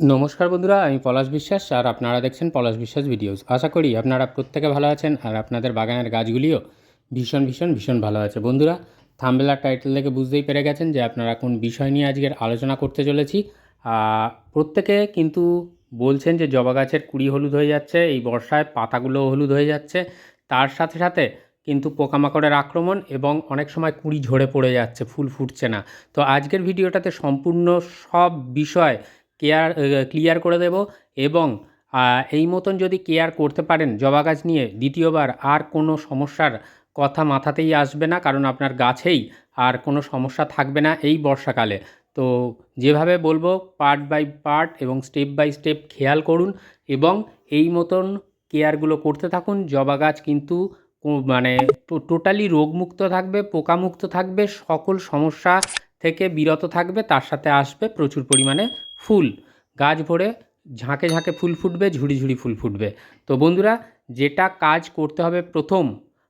নমস্কার বন্ধুরা, আমি পলাশ বিশ্বাস আর আপনারা দেখছেন পলাশ বিশ্বাস ভিডিওস। আশা করি আপনারা প্রত্যেকে ভালো আছেন আর আপনাদের বাগানের গাছগুলিও ভীষণ ভীষণ ভীষণ ভালো আছে। বন্ধুরা থাম্বেলার টাইটেল থেকে বুঝতেই পেরে গেছেন যে আপনারা কোন বিষয় নিয়ে আজকের আলোচনা করতে চলেছি। প্রত্যেকে কিন্তু বলছেন যে জবা গাছের কুড়ি হলুদ হয়ে যাচ্ছে, এই বর্ষায় পাতাগুলো হলুদ হয়ে যাচ্ছে। তার সাথে সাথে কিন্তু পোকামাকড়ের আক্রমণ এবং অনেক সময় কুড়ি ঝরে পড়ে যাচ্ছে, ফুল ফুটছে না। তো আজকের ভিডিওটাতে সম্পূর্ণ সব বিষয় কেয়ার ক্লিয়ার করে দেব এবং এই মতন যদি কেয়ার করতে পারেন জবা গাছ নিয়ে দ্বিতীয়বার আর কোনো সমস্যার কথা মাথাতেই আসবে না কারণ আপনার গাছেই আর কোনো সমস্যা থাকবে না এই বর্ষাকালে। তো যেভাবে বলব পার্ট বাই পার্ট এবং স্টেপ বাই স্টেপ খেয়াল করুন এবং এই মতন কেয়ারগুলো করতে থাকুন। জবা গাছ কিন্তু মানে টোটালি রোগমুক্ত থাকবে, পোকামুক্ত থাকবে, সকল সমস্যা থেকে বিরত থাকবে, তার সাথে আসবে প্রচুর পরিমাণে ফুল। গাছ ভরে ঝাঁকে ঝাঁকে ফুল ফুটবে, ঝুড়ি ঝুড়ি ফুল ফুটবে। তো বন্ধুরা, যেটা কাজ করতে হবে প্রথম,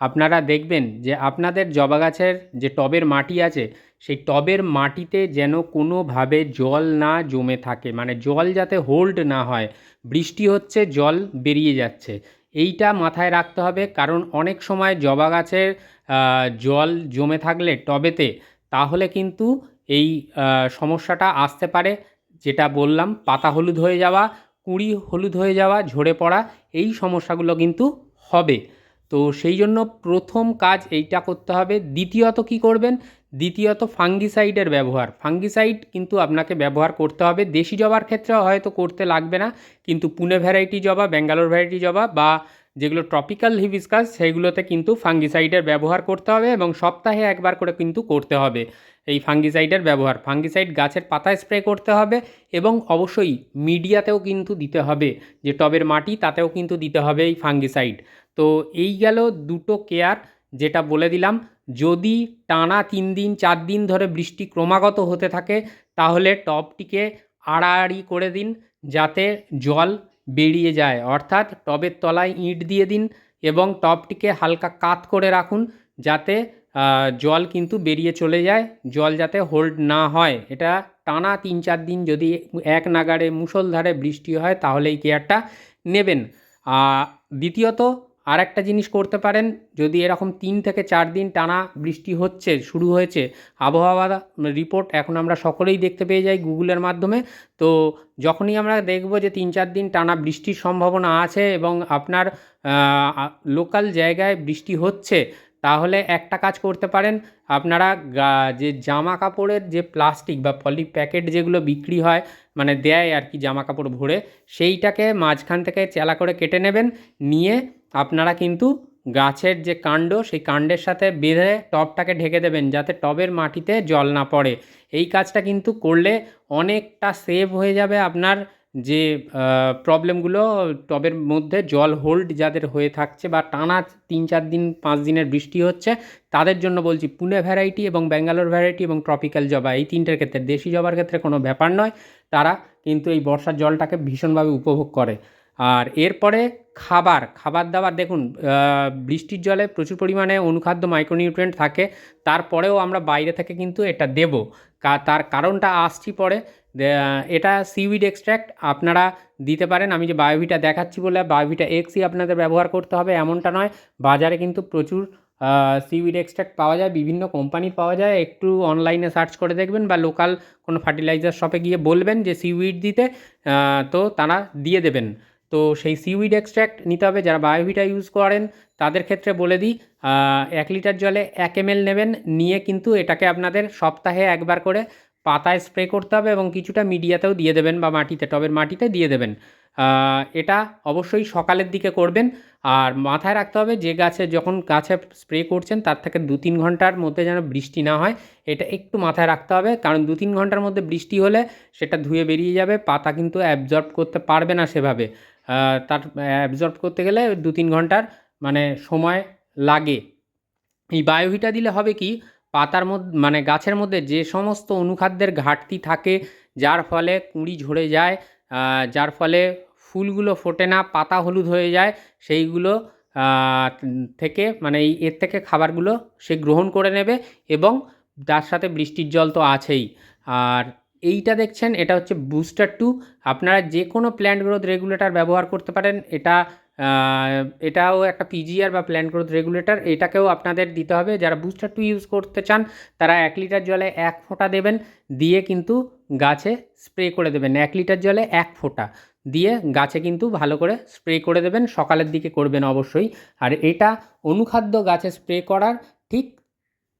আপনারা দেখবেন যে আপনাদের জবা গাছের যে টবের মাটি আছে, সেই টবের মাটিতে যেন কোনোভাবে জল না জমে থাকে। মানে জল যাতে হোল্ড না হয়, বৃষ্টি হচ্ছে, জল বেরিয়ে যাচ্ছে। এইটা মাথায় রাখতে হবে, কারণ অনেক সময় জবা গাছের জল জমে থাকলে টবেতে তাহলে কিন্তু এই সমস্যাটা আসতে পারে। যেটা বললাম, পাতা হলুদ হয়ে যাওয়া, কুঁড়ি হলুদ হয়ে যাওয়া, ঝরে পড়া, এই সমস্যাগুলো কিন্তু হবে। তো সেই জন্য প্রথম কাজ এইটা করতে হবে। দ্বিতীয়ত কি করবেন? দ্বিতীয়ত ফাঙ্গিসাইডের ব্যবহার। ফাঙ্গিসাইড কিন্তু আপনাকে ব্যবহার করতে হবে। দেশি জবার ক্ষেত্রে হয়তো করতে লাগবে না। কিন্তু পুনে ভ্যারাইটি জবা, ব্যাঙ্গালোর ভ্যারাইটি জবা বা যেগুলো ট্রপিক্যাল হিবিস্কাস সেইগুলোতে কিন্তু ফাঙ্গিসাইডের ব্যবহার করতে হবে এবং সপ্তাহে একবার করে কিন্তু করতে হবে এই ফাঙ্গিসাইডের ব্যবহার। ফাঙ্গিসাইড গাছের পাতায় স্প্রে করতে হবে এবং অবশ্যই মিডিয়াতেও কিন্তু দিতে হবে, যে টবের মাটি তাতেও কিন্তু দিতে হবে এই ফাঙ্গিসাইড তো এই গেল দুটো কেয়ার যেটা বলে দিলাম। যদি টানা তিন দিন, চার দিন ধরে বৃষ্টি ক্রমাগত হতে থাকে, তাহলে টবটিকে আড়াআড়ি করে দিন যাতে জল বেরিয়ে যায়। অর্থাৎ টবের তলায় ইঁট দিয়ে দিন এবং টবটিকে হালকা কাত করে রাখুন যাতে জল কিন্তু বেরিয়ে চলে যায়, জল যাতে হোল্ড না হয়। এটা টানা তিন চার দিন যদি এক নাগাড়ে মুসলধারে বৃষ্টি হয় তাহলে এই কেয়ারটা নেবেন। দ্বিতীয়ত আর একটা জিনিস করতে পারেন, যদি এরকম তিন থেকে চার দিন টানা বৃষ্টি হচ্ছে, শুরু হয়েছে, আবহাওয়া রিপোর্ট এখন আমরা সকলেই দেখতে পেয়ে যাই গুগলের মাধ্যমে। তো যখনই আমরা দেখব যে তিন চার দিন টানা বৃষ্টির সম্ভাবনা আছে এবং আপনার লোকাল জায়গায় বৃষ্টি হচ্ছে তাহলে একটা কাজ করতে পারেন, আপনারা যে জামা কাপড়ের যে প্লাস্টিক বা পলি প্যাকেট যেগুলো বিক্রি হয় মানে দেয় আর কি জামা কাপড় ভরে, সেইটাকে মাঝখান থেকে চেলা করে কেটে নেবেন, নিয়ে আপনারা কিন্তু গাছের যে কাণ্ড, সেই কাণ্ডের সাথে বেঁধে টবটাকে ঢেকে দেবেন, যাতে টবের মাটিতে জল না পড়ে। এই কাজটা কিন্তু করলে অনেকটা সেভ হয়ে যাবে আপনার যে প্রবলেমগুলো টবের মধ্যে জল হোল্ড যাদের হয়ে থাকছে বা টানা তিন চার দিন, পাঁচ দিনের বৃষ্টি হচ্ছে, তাদের জন্য বলছি পুনে ভ্যারাইটি এবং ব্যাঙ্গালোর ভ্যারাইটি এবং ট্রপিক্যাল জবা, এই তিনটের ক্ষেত্রে। দেশি জবার ক্ষেত্রে কোনো ব্যাপার নয়, তারা কিন্তু এই বর্ষার জলটাকে ভীষণভাবে উপভোগ করে। আর এরপরে খাবার খাবার দাবার দেখুন বৃষ্টির জলে প্রচুর পরিমাণে অনুখাদ্য মাইক্রোনিউট্রিয়েন্ট থাকে, তারপরেও আমরা বাইরে থেকে কিন্তু এটা দেব। তার কারণটা আসছি পরে এটা সিউইড এক্সট্র্যাক্ট আপনারা দিতে পারেন। আমি যে বায়োভিটা দেখাচ্ছি বলে বায়োভিটা এক্সই আপনাদের ব্যবহার করতে হবে, এমনটা নয়। বাজারে কিন্তু প্রচুর সিউইড এক্সট্র্যাক্ট পাওয়া যায়, বিভিন্ন কোম্পানির পাওয়া যায়। একটু অনলাইনে সার্চ করে দেখবেন বা লোকাল কোনো ফার্টিলাইজার শপে গিয়ে বলবেন যে সিউইড দিতে তো তারা দিয়ে দেবেন। তো সেই সিউইড এক্সট্র্যাক্ট নিতে হবে। যারা বায়োভিটা ইউজ করেন, তাদের ক্ষেত্রে বলে দিই এক লিটার জলে এক এম নেবেন। নিয়ে কিন্তু এটাকে আপনাদের সপ্তাহে একবার করে পাতায় স্প্রে করতে হবে এবং কিছুটা মিডিয়াতেও দিয়ে দেবেন বা মাটিতে, টবের মাটিতে দিয়ে দেবেন। এটা অবশ্যই সকালের দিকে করবেন। আর মাথায় রাখতে হবে যে গাছে যখন গাছে স্প্রে করছেন, তার থেকে দু তিন ঘণ্টার মধ্যে যেন বৃষ্টি না হয়, এটা একটু মাথায় রাখতে হবে। কারণ দু তিন ঘণ্টার মধ্যে বৃষ্টি হলে সেটা ধুয়ে বেরিয়ে যাবে, পাতা কিন্তু অ্যাবজর্ব করতে পারবে না সেভাবে। তার অ্যাবজর্ব করতে গেলে দু তিন ঘণ্টার মানে সময় লাগে। এই বায়োভিটা দিলে হবে কি পাতার মধ্যে মানে গাছের মধ্যে যে সমস্ত অনুখাদ্যের ঘাটতি থাকে, যার ফলে কুঁড়ি ঝরে যায় যার ফলে ফুলগুলো ফোটে না, পাতা হলুদ হয়ে যায়, সেইগুলো থেকে মানে এই এর থেকে খাবারগুলো সে গ্রহণ করে নেবে এবং তার সাথে বৃষ্টির জল তো আছেই। আর এইটা দেখছেন, এটা হচ্ছে বুস্টার টু আপনারা যে কোনো প্ল্যান্ট গ্রোথ রেগুলেটর ব্যবহার করতে পারেন, এটা এটাও একটা পিজিআর বা প্ল্যান্ট গ্রোথ রেগুলেটর এটাকেও আপনাদের দিতে হবে। যারা বুস্টার টু ইউজ করতে চান, তারা এক লিটার জলে এক ফোঁটা দেবেন, দিয়ে কিন্তু গাছে স্প্রে করে দেবেন। এক লিটার জলে এক ফোঁটা দিয়ে গাছে কিন্তু ভালো করে স্প্রে করে দেবেন, সকালের দিকে করবেন অবশ্যই। আর এটা অনুখাদ্য গাছে স্প্রে করার ঠিক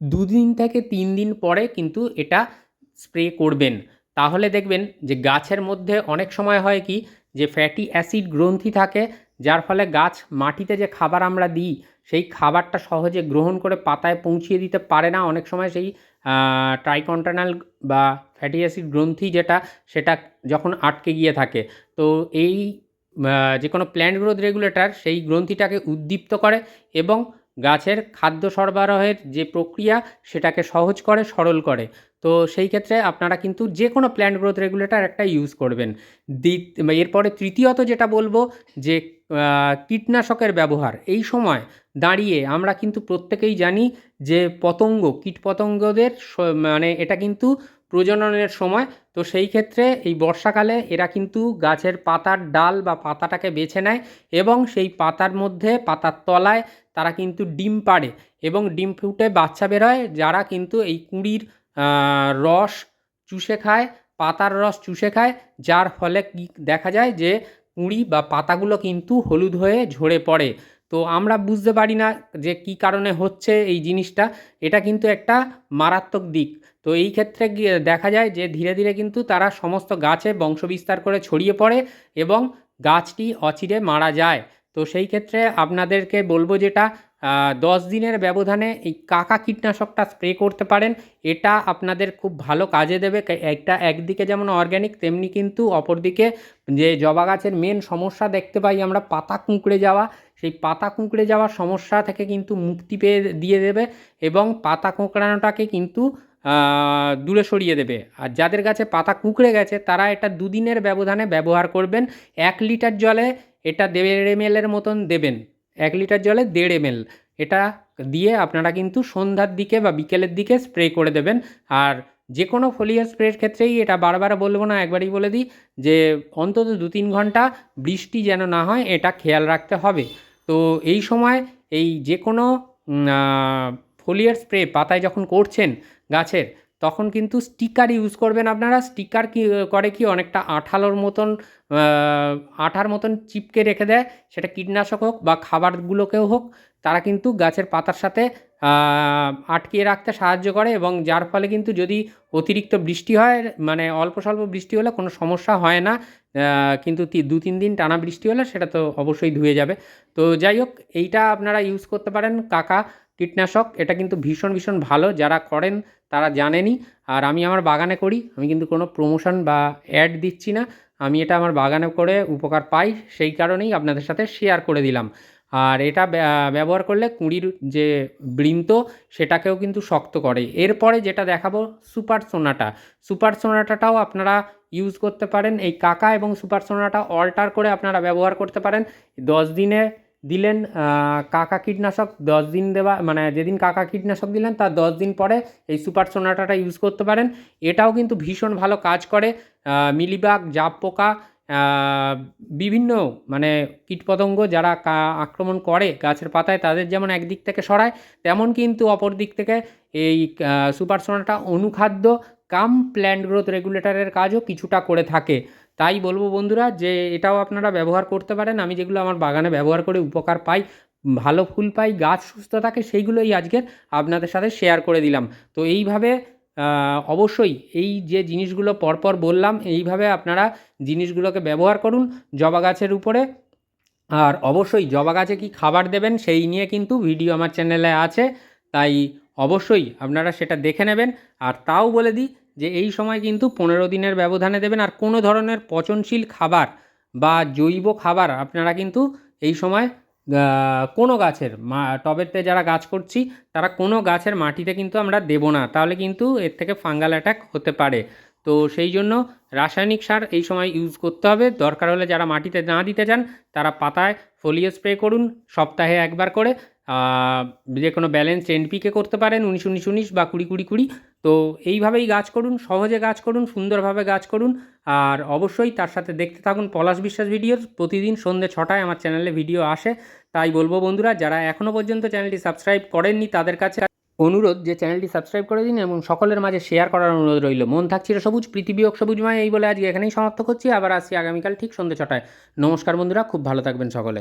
দুদিন থেকে তিন দিন পরে কিন্তু এটা স্প্রে করবেন। তাহলে দেখবেন যে গাছের মধ্যে অনেক সময় হয় কি, যে ফ্যাটি অ্যাসিড গ্রন্থি থাকে যার ফলে গাছ মাটিতে যে খাবার আমরা দিই, সেই খাবারটা সহজে গ্রহণ করে পাতায় পৌঁছিয়ে দিতে পারে না। অনেক সময় সেই ট্রাইকন্টানাল বা ফ্যাটি অ্যাসিড গ্রন্থি যেটা, সেটা যখন আটকে গিয়ে থাকে। তো এই যে কোনো প্ল্যান্ট গ্রোথ রেগুলেটর সেই গ্রন্থিটাকে উদ্দীপ্ত করে এবং গাছের খাদ্য সরবরাহের যে প্রক্রিয়া, সেটাকে সহজ করে, সরল করে। তো সেই ক্ষেত্রে আপনারা কিন্তু যে কোনো প্ল্যান্ট গ্রোথ রেগুলেটর একটা ইউজ করবেন। দ্বিত- এরপরে তৃতীয়ত যেটা বলব, যে কীটনাশকের ব্যবহার। এই সময় দাঁড়িয়ে আমরা কিন্তু প্রত্যেকেই জানি যে পতঙ্গ, কীট পতঙ্গদের মানে এটা কিন্তু প্রজননের সময়। তো সেই ক্ষেত্রে এই বর্ষাকালে এরা কিন্তু গাছের পাতার ডাল বা পাতাটাকে বেছে নেয় এবং সেই পাতার মধ্যে, পাতার তলায় তারা কিন্তু ডিম পাড়ে এবং ডিম ফুটে বাচ্চা বেরোয়, যারা কিন্তু এই কুঁড়ির রস চুষে খায়, পাতার রস চুষে খায়, যার ফলে কি দেখা যায় যে কুঁড়ি বা পাতাগুলো কিন্তু হলুদ হয়ে ঝরে পড়ে। তো আমরা বুঝতে পারি না যে কি কারণে হচ্ছে এই জিনিসটা। এটা কিন্তু একটা মারাত্মক দিক। তো এই ক্ষেত্রে দেখা যায় যে ধীরে ধীরে কিন্তু তারা সমস্ত গাছে বংশবিস্তার করে ছড়িয়ে পড়ে এবং গাছটি অচিরে মারা যায়। তো সেই ক্ষেত্রে আপনাদেরকে বলব যেটা দশ দিনের ব্যবধানে এই কাকা কীটনাশকটা স্প্রে করতে পারেন। এটা আপনাদের খুব ভালো কাজে দেবে। একটা একদিকে যেমন অর্গ্যানিক তেমনি কিন্তু অপরদিকে যে জবা গাছের মেন সমস্যা দেখতে পাই আমরা, পাতা কুঁকড়ে যাওয়া। সেই পাতা কুঁকড়ে যাওয়ার সমস্যা থেকে কিন্তু মুক্তি পেয়ে দিয়ে দেবে এবং পাতা কুঁকড়ানোটাকে কিন্তু দূরে সরিয়ে দেবে। আর যাদের গাছে পাতা কুঁকড়ে গেছে, তারা এটা দুদিনের ব্যবধানে ব্যবহার করবেন। এক লিটার জলে এটা দেড় মতন দেবেন। এক লিটার জলে দেড় এম এটা দিয়ে আপনারা কিন্তু সন্ধ্যার দিকে বা বিকেলের দিকে স্প্রে করে দেবেন। আর যে কোনো ফোলিয়ার স্প্রের ক্ষেত্রেই এটা বারবার বলব না, একবারই বলে দিই যে অন্তত দু তিন ঘণ্টা বৃষ্টি যেন না হয়, এটা খেয়াল রাখতে হবে। তো এই সময় এই যে কোনো ফোলিয়ার স্প্রে পাতায় যখন করছেন গাছের তখন কিন্তু স্টিকার ইউজ করবেন আপনারা। স্টিকার কি, করে কি অনেকটা আঠালোর মতন আঠার মতন চিপকে রেখে দেয়। সেটা কীটনাশক হোক বা খাবারগুলোকেও হোক, তারা কিন্তু গাছের পাতার সাথে আটকিয়ে রাখতে সাহায্য করে এবং যার ফলে কিন্তু যদি অতিরিক্ত বৃষ্টি হয় মানে অল্প স্বল্প বৃষ্টি হলে কোনো সমস্যা হয় না কিন্তু দু, তিন দিন টানা বৃষ্টি হলে সেটা তো অবশ্যই ধুয়ে যাবে। তো যাই হোক, এইটা আপনারা ইউজ করতে পারেন। কাকা কীটনাশক, এটা কিন্তু ভীষণ ভীষণ ভালো। যারা করেন, তারা জানেনই। আর আমি আমার বাগানে করি, আমি কিন্তু কোনো প্রমোশন বা অ্যাড দিচ্ছি না। আমি এটা আমার বাগানে করে উপকার পাই, সেই কারণেই আপনাদের সাথে শেয়ার করে দিলাম। আর এটা ব্যবহার করলে কুঁড়ির যে বৃন্ত, সেটাকেও কিন্তু শক্ত করে। এরপরে যেটা দেখাবো সুপার সোনাটা সুপার সোনাটাটাও আপনারা ইউজ করতে পারেন। এই কাকা এবং সুপার সোনাটা অল্টার করে আপনারা ব্যবহার করতে পারেন। দশ দিনে দিলেন কাকা কীটনাশক, দশ দিন দেওয়া মানে যেদিন কাকা কীটনাশক দিলেন, তার দশ দিন পরে এই সুপার সোনাটাটা ইউজ করতে পারেন। এটাও কিন্তু ভীষণ ভালো কাজ করে। মিলিবাগ জাপ পোকা বিভিন্ন মানে কীটপতঙ্গ যারা আক্রমণ করে গাছের পাতায়, তাদের যেমন একদিক থেকে সরায়, তেমন কিন্তু অপর দিক থেকে এই সুপার সোনাটা অনুখাদ্য, কাম, প্ল্যান্ট গ্রোথ রেগুলেটরের কাজও কিছুটা করে থাকে। তাই বলব বন্ধুরা যে এটাও আপনারা ব্যবহার করতে পারেন। আমি যেগুলো আমার বাগানে ব্যবহার করে উপকার পাই, ভালো ফুল পাই, গাছ সুস্থ থাকে, সেইগুলোই আজকের আপনাদের সাথে শেয়ার করে দিলাম। তো এইভাবে অবশ্যই এই যে জিনিসগুলো পরপর বললাম, এইভাবে আপনারা জিনিসগুলোকে ব্যবহার করুন জবা গাছের উপরে। আর অবশ্যই জবা গাছে কি খাবার দেবেন সেই নিয়ে কিন্তু ভিডিও আমার চ্যানেলে আছে। তাই অবশ্যই আপনারা সেটা দেখে নেবেন। আর তাও বলে দিই যে এই সময় কিন্তু পনেরো দিনের ব্যবধানে দেবেন আর কোনো ধরনের পচনশীল খাবার বা জৈব খাবার আপনারা কিন্তু এই সময় কোনো গাছের মা টবেতে যারা গাছ করছি, তারা কোনো গাছের মাটিতে কিন্তু আমরা দেব না। তাহলে কিন্তু এর থেকে ফাঙ্গাল অ্যাটাক হতে পারে। তো সেই জন্য রাসায়নিক সার এই সময় ইউজ করতে হবে। দরকার হলে যারা মাটিতে না দিতে চান, তারা পাতায় ফোলিও স্প্রে করুন, সপ্তাহে একবার করে। যে কোনো ব্যালেন্স এনপিকে করতে পারেন, উনিশ উনিশ উনিশ বা কুড়ি কুড়ি কুড়ি। তো এইভাবেই গাছ করুন, সহজে গাছ করুন, সুন্দরভাবে গাছ করুন। আর অবশ্যই তার সাথে দেখতে থাকুন পলাশ বিশ্বাস ভিডিও প্রতিদিন সন্ধ্যে ছটায় আমার চ্যানেলে ভিডিও আসে। তাই বলব বন্ধুরা, যারা এখনও পর্যন্ত চ্যানেলটি সাবস্ক্রাইব করেননি, তাদের কাছে অনুরোধ যে চ্যানেলটি সাবস্ক্রাইব করে দিন এবং সকলের মাঝে শেয়ার করার অনুরোধ রইল। মন থাকছিল সবুজ, পৃথিবী হোক সবুজময় এই বলে আজকে এখানেই সমাপ্ত করছি। আবার আসছি আগামীকাল ঠিক সন্ধ্যে ছটায়। নমস্কার বন্ধুরা, খুব ভালো থাকবেন সকলে।